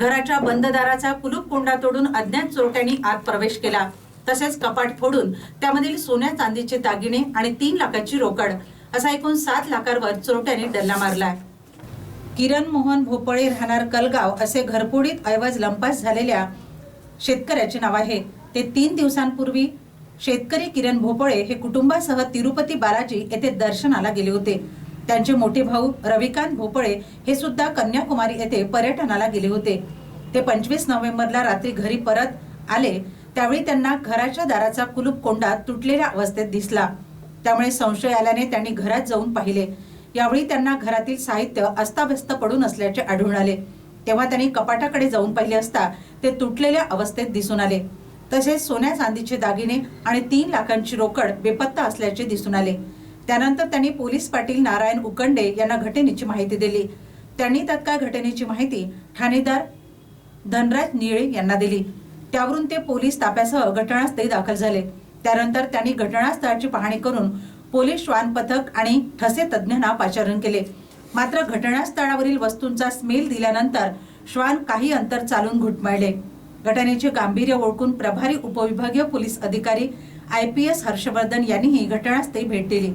घराच्या बंद दाराचा कुलूप कोंडा तोडून अज्ञात चोरट्यांनी आत प्रवेश केला. तसेच कपाट फोडून त्यामधील सोन्या चांदीचे दागिने आणि तीन लाखाची रोकड असा एकूण सात लाखांवर चोरट्यांनी डल्ला मारलाय. किरण मोहन भोपळे राहणार कलगाव असे घरफोडीत ऐवज लंपास झालेल्या शेतकऱ्याचे नाव आहे. ते तीन दिवसांपूर्वी शेतकरी किरण भोपळे हे कुटुंबासह तिरुपती बालाजी येथे दर्शनाला गेले होते. त्यांचे मोठे भाऊ रविकांत भोपळे हे सुद्धा कन्याकुमारी येथे पर्यटनाला गेले होते. ते पंचवीस नोव्हेंबरला रात्री घरी परत आले. त्यावेळी त्यांना घराच्या दाराचा कुलूप कोंडा तुटलेल्या अवस्थेत दिसला. त्यामुळे संशय आल्याने त्यांनी घरात जाऊन पाहिले. यावेळी त्यांना घरातील साहित्य अस्ताव्यस्त पडून असल्याचे आढळून आले. तेव्हा त्यांनी कपाटाकडे जाऊन पाहिले असता ते तुटलेल्या अवस्थेत दिसून आले. तसेच सोन्या चांदीचे दागिने आणि तीन लाखांची रोकड बेपत्ता असल्याचे दिसून आले. त्यानंतर त्यांनी पोलीस पाटील नारायण उकंडे यांना घटनेची माहिती दिली. त्यांनी तत्काळ घटनेची माहिती ठाणेदार धनराज निळे यांना दिली. त्यावरून ते पोलीस ताप्यासह घटनास्थळी दाखल झाले. त्यानंतर त्यांनी घटनास्थळाची पाहणी करून पोलीस श्वान पथक आणि ठसे तज्ज्ञांना पाचारण केले. मात्र घटनास्थळावरील वस्तूंचा स्मेल दिल्यानंतर श्वान काही अंतर चालून घुटमाळले. घटनेचे गांभीर्य ओळखून प्रभारी उपविभागीय पोलीस अधिकारी आय पी एस हर्षवर्धन यांनीही घटनास्थळी भेट दिली.